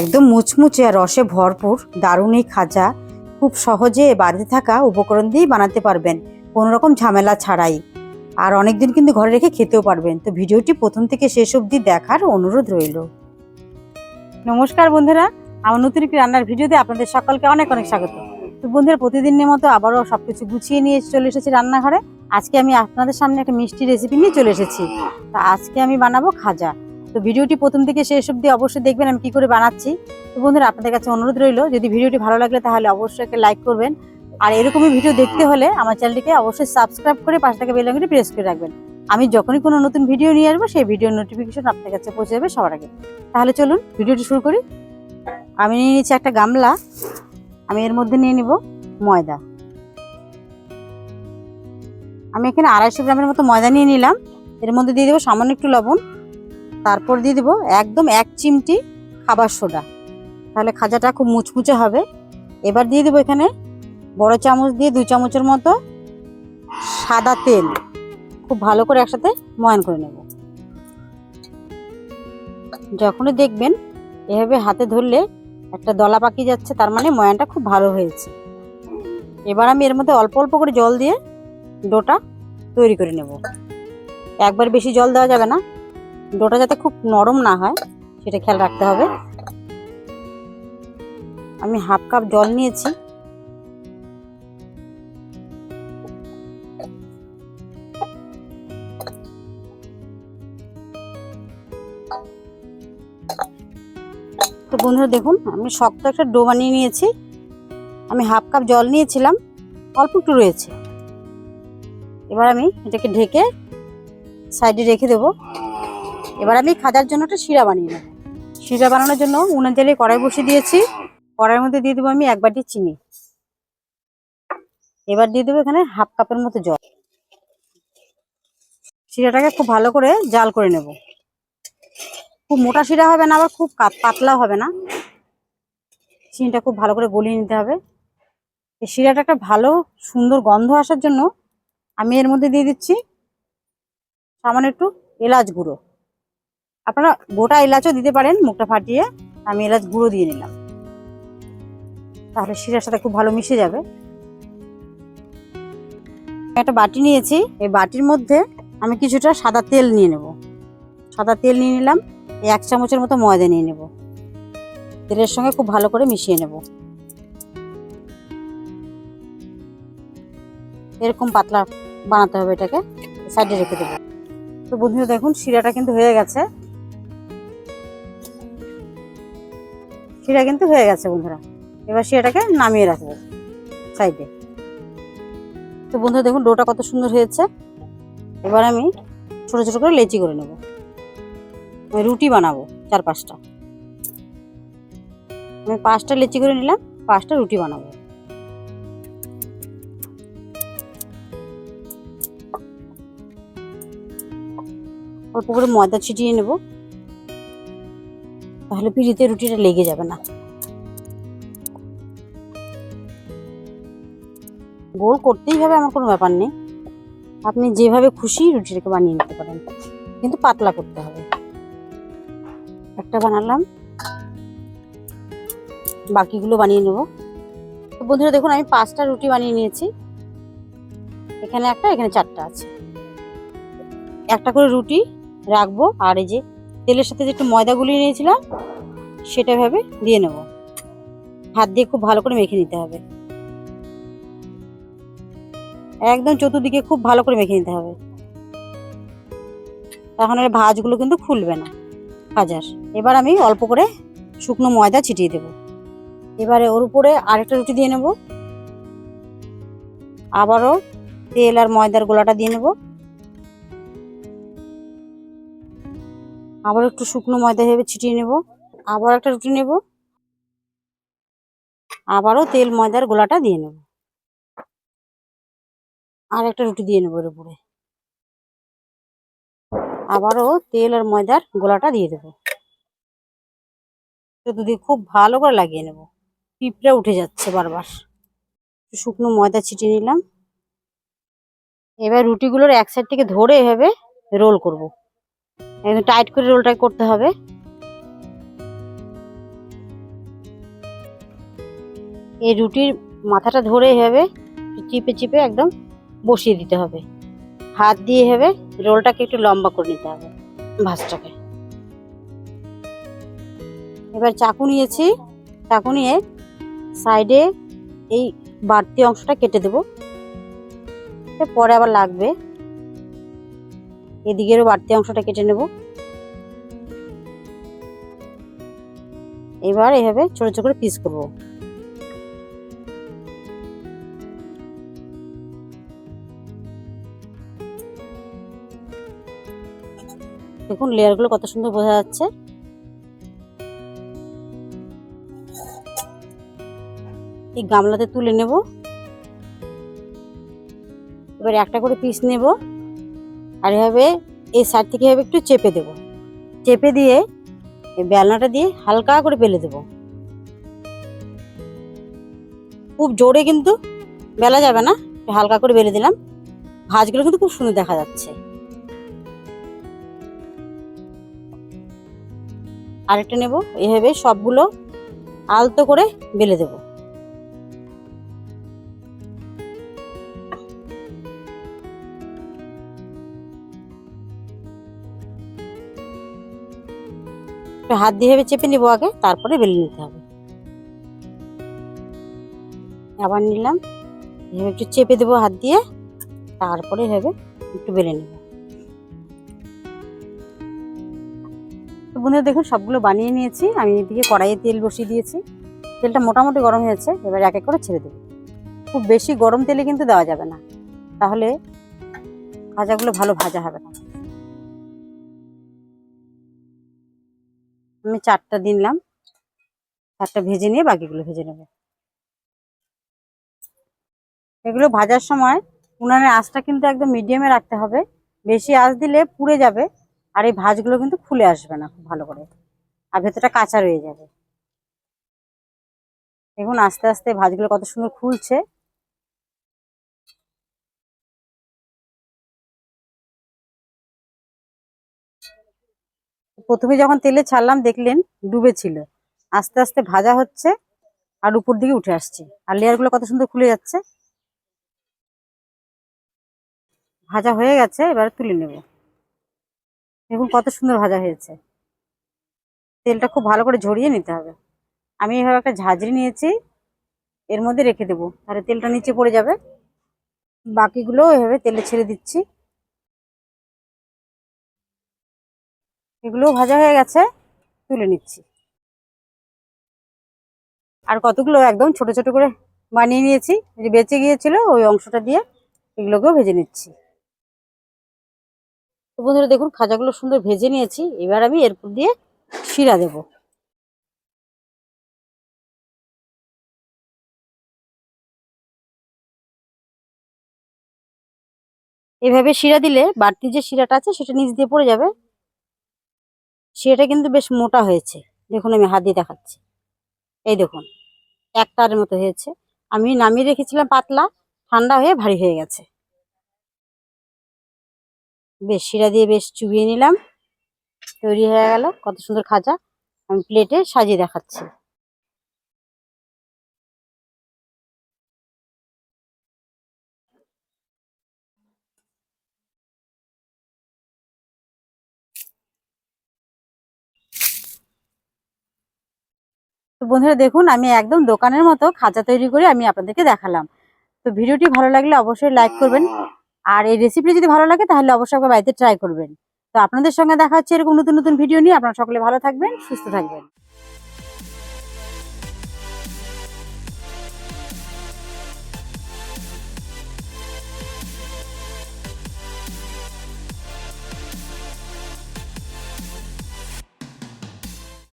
একদম মুচমুচে আর রসে ভরপুর দারুণ এই খাজা। খুব সহজে বাড়িতে থাকা উপকরণ দিয়েই বানাতে পারবেন, কোনো রকম ঝামেলা ছাড়াই। আর অনেকদিন কিন্তু ঘরে রেখে খেতেও পারবেন। তো ভিডিওটি প্রথম থেকে শেষ অবধি দেখার অনুরোধ রইল। নমস্কার বন্ধুরা, আমার নতুন একটি রান্নার ভিডিওতে আপনাদের সকলকে অনেক অনেক স্বাগত। তো বন্ধুরা, প্রতিদিনের মতো আবারও সব কিছু গুছিয়ে নিয়ে চলে এসেছি রান্নাঘরে। আজকে আমি আপনাদের সামনে একটা মিষ্টি রেসিপি নিয়ে চলে এসেছি। তা আজকে আমি বানাবো খাজা। তো ভিডিওটি প্রথম থেকে শেষ অবধি অবশ্যই দেখবেন, আমি কি করে বানাচ্ছি। তো বন্ধুরা, আপনাদের কাছে অনুরোধ রইল, যদি ভিডিওটি ভালো লাগলে তাহলে অবশ্যই একটা লাইক করবেন। আর এরকমই ভিডিও দেখতে হলে আমার চ্যানেলটিকে অবশ্যই সাবস্ক্রাইব করে পাশে থাকা বেল আইকনটি প্রেস করে রাখবেন। আমি যখনই কোনো নতুন ভিডিও নিয়ে আসব, সেই ভিডিওর নোটিফিকেশন আপনার কাছে পৌঁছে যাবে সবার আগে। তাহলে চলুন, ভিডিওটি শুরু করি। আমি নিয়ে নিচ্ছি একটা গামলা। আমি এর মধ্যে নিয়ে নিব ময়দা। আমি এখানে আড়াইশো গ্রামের মতো ময়দা নিয়ে নিলাম। এর মধ্যে দিয়ে দেবো সামান্য একটু লবণ। তারপর দিয়ে দেবো একদম এক চিমটি খাবার সোডা। তাহলে খাজাটা খুব মুচমুচে হবে। এবার দিয়ে দেবো এখানে বড় চামচ দিয়ে দুই চামচের মতো সাদা তেল। খুব ভালো করে একসাথে ময়ান করে নেব। যখনই দেখবেন এভাবে হাতে ধরলে একটা দলা পাকি যাচ্ছে, তার মানে ময়ানটা খুব ভালো হয়েছে। এবার আমি এর মধ্যে অল্প অল্প করে জল দিয়ে ডোটা তৈরি করে নেব। একবার বেশি জল দেওয়া যাবে না। ডোটা যাতে খুব নরম না হয়, সেটা খেয়াল রাখতে হবে। আমি হাফ কাপ জল নিয়েছি। তো বন্ধুরা দেখুন, আমি শক্ত একটা ডো বানিয়ে নিয়েছি। আমি হাফ কাপ জল নিয়েছিলাম, অল্প একটু রয়েছে। এবার আমি এটাকে ঢেকে সাইডে রেখে দেবো। এবার আমি খাজার জন্য একটা শিরা বানিয়ে নেব। শিরা বানানোর জন্য উনান তেলে কড়াই বসিয়ে দিয়েছি। কড়াইয়ের মধ্যে দিয়ে দেবো আমি এক বাটি চিনি। এবার দিয়ে দেবো এখানে হাফ কাপের মতো জল। শিরাটাকে খুব ভালো করে জাল করে নেব। খুব মোটা শিরা হবে না আবার খুব পাতলা হবে না। চিনিটা খুব ভালো করে গলিয়ে নিতে হবে। এই শিরাটা একটা ভালো সুন্দর গন্ধ আসার জন্য আমি এর মধ্যে দিয়ে দিচ্ছি সামান্য একটু এলাচ গুঁড়ো। আপনারা গোটা এলাচও দিতে পারেন, মুখটা ফাটিয়ে আমি এলাচ গুঁড়ো দিয়ে নিলাম। তাহলে শিরার সাথে খুব ভালো মিশে যাবে। একটা বাটি নিয়েছি, এই বাটির মধ্যে আমি কিছুটা সাদা তেল নিয়ে নেব। সাদা তেল নিয়ে নিলাম এক চামচের মতো ময়দা নিয়ে নেব। তেলের সঙ্গে খুব ভালো করে মিশিয়ে নেব। এরকম পাতলা বানাতে হবে এটাকে, সাইডে রেখে দেবো। তো বন্ধুরা দেখুন, শিরাটা কিন্তু হয়ে গেছে। শিরা কিন্তু হয়ে গেছে বন্ধুরা। এবার শিরাটাকে নামিয়ে রাখব সাইডে তো বন্ধুরা দেখুন ডোটা কত সুন্দর হয়েছে। এবার আমি ছোট ছোট করে লেচি করে নেব। রুটি বানাবো চার পাঁচটা আমি পাঁচটা লেচি করে নিলাম, পাঁচটা রুটি বানাবো। অল্প করে ময়দা ছিটিয়ে নেব। তাহলে পিড়িতে রুটিটা লেগে যাবে না। গোল করতেই হবে আমার কোনো ব্যাপার নেই। আপনি যেভাবে খুশি রুটিটাকে বানিয়ে নিতে পারেন। কিন্তু পাতলা করতে হবে। একটা বানালাম। বাকিগুলো বানিয়ে নেব। তো বন্ধুরা দেখুন, আমি পাঁচটা রুটি বানিয়ে নিয়েছি। এখানে একটা, এখানে চারটা আছে। একটা করে রুটি রাখব, আর এই যে তেলের সাথে যে একটু ময়দা গুলিয়ে নিয়েছিলাম, সেটা ভাবে দিয়ে নেব। হাত দিয়ে খুব ভালো করে মেখে নিতে হবে। একদম চতুর্দিকে খুব ভালো করে মেখে নিতে হবে। তখন এর ভাজগুলো কিন্তু খুলবে না। ভাজার। এবার আমি অল্প করে শুকনো ময়দা ছিটিয়ে দেব। এবারে ওর উপরে আরেকটা রুটি দিয়ে নেব। আবারও তেল আর ময়দার গোলাটা দিয়ে নেব। আবার একটু শুকনো ময়দা ভেবে ছিটিয়ে নেব। আবার একটা রুটি নেব। আবারও তেল ময়দার গোলাটা দিয়ে নেব। আর একটা রুটি দিয়ে নেব এর উপরে। আবারও তেল আর ময়দার গোলাটা দিয়ে দেবো। চতুর্দিকে খুব ভালো করে লাগিয়ে নেব। পিঁপড়ে উঠে যাচ্ছে বারবার। একটু শুকনো ময়দা ছিটিয়ে নিলাম। এবার রুটিগুলোর এক সাইড থেকে ধরে এভাবে রোল করব। একদম টাইট করে রোলটা করতে হবে। এই রুটির মাথাটা ধরে হবে চিপে চিপে একদম বসিয়ে দিতে হবে। হাত দিয়ে হবে রোলটাকে একটু লম্বা করে নিতে হবে ভাঁজটাকে। এবার চাকু নিয়েছি, চাকু নিয়ে সাইডে এই বাড়তি অংশটা কেটে দেবো। পরে আবার লাগবে এদিকেরও বাড়তি অংশটা কেটে নেব। এবার এভাবে ছোট ছোট করে পিস করব। দেখুন লেয়ারগুলো কত সুন্দর বোঝা যাচ্ছে। এই গামলাতে তুলে নেব। এবার একটা করে পিস নেব। আর এভাবে এই সাইড থেকে এভাবে একটু চেপে দেব। চেপে দিয়ে এই বেলনাটা দিয়ে হালকা করে বেলে দেব। খুব জোরে কিন্তু বেলা যাবে না হালকা করে বেলে দিলাম। ভাজগুলো কিন্তু খুব সুন্দর দেখা যাচ্ছে। আরেকটা নেব, এভাবে সবগুলো আলতো করে বেলে দেবো। একটু হাত দিয়ে চেপে নিব আগে, তারপরে বেলে নিতে হবে। আবার নিলাম। এভাবে একটু চেপে দেবো হাত দিয়ে, তারপরে এভাবে একটু বেলে নেব। বন্ধুরা দেখুন, সবগুলো বানিয়ে নিয়েছি। আমি এদিকে কড়াইয়ে তেল বসিয়ে দিয়েছি। তেলটা মোটামুটি গরম হয়েছে এবার এক এক করে ছেড়ে দেবো। খুব বেশি গরম তেলে কিন্তু দেওয়া যাবে না। তাহলে ভাজাগুলো ভালো ভাজা হবে না। আমি চারটা দিলাম চারটা ভেজে নিয়ে বাকিগুলো ভেজে নেব। এগুলো ভাজার সময় উনানের আঁচটা কিন্তু একদম মিডিয়ামে রাখতে হবে। বেশি আঁচ দিলে পুড়ে যাবে আর এই ভাজগুলো কিন্তু ফুলে আসবে না খুব ভালো করে। আর ভেতরটা কাঁচা রয়ে যাবে। দেখুন আস্তে আস্তে ভাজগুলো কত সুন্দর খুলছে। প্রথমে যখন তেলে ছাড়লাম, দেখলেন ডুবে ছিল। আস্তে আস্তে ভাজা হচ্ছে আর উপর দিকে উঠে আসছে। আর লেয়ারগুলো কত সুন্দর খুলে যাচ্ছে। ভাজা হয়ে গেছে, এবার তুলে নেব। দেখুন কত সুন্দর ভাজা হয়েছে। তেলটা খুব ভালো করে ঝরিয়ে নিতে হবে। আমি এভাবে একটা ঝাঁঝরি নিয়েছি, এর মধ্যে রেখে দেবো। তাহলে তেলটা নিচে পড়ে যাবে। বাকিগুলো এভাবে তেলে ছেড়ে দিচ্ছি। এগুলোও ভাজা হয়ে গেছে, তুলে নিচ্ছি। আর কতগুলো একদম ছোট ছোট করে বানিয়ে নিয়েছি যে বেঁচে গিয়েছিল ওই অংশটা দিয়ে এগুলোকেও ভেজে নিচ্ছি। তো বন্ধুরা দেখুন, খাজাগুলো সুন্দর ভেজে নিয়েছি, এবার আমি এরপর দিয়ে শিরা দেব। এভাবে শিরা দিলে বাড়তি যে শিরাটা আছে সেটা নিচ দিয়ে পড়ে যাবে। শিরাটা কিন্তু বেশ মোটা হয়েছে। দেখুন, আমি হাত দিয়ে দেখাচ্ছি। এই দেখুন এক তারের মতো হয়েছে। আমি নামিয়ে রেখেছিলাম পাতলা, ঠান্ডা হয়ে ভারী হয়ে গেছে। বেশ, শিরা দিয়ে বেশ চুবিয়ে নিলাম। তৈরি হয়ে গেল। কত সুন্দর খাজা। আমি প্লেটে সাজিয়ে দেখাচ্ছি। তো বন্ধুরা দেখুন, আমি একদম দোকানের মতো খাঁচা তৈরি করে আমি আপনাদেরকে দেখালাম। তো ভিডিওটি ভালো লাগলে অবশ্যই লাইক করবেন। আর এই রেসিপি যদি ভালো লাগে, তাহলে অবশ্যই আপনার বাড়িতে ট্রাই করবেন। তো আপনাদের সঙ্গে দেখা হচ্ছে এরকম নতুন নতুন ভিডিও নিয়ে। আপনারা সকলে ভালো থাকবেন, সুস্থ থাকবেন।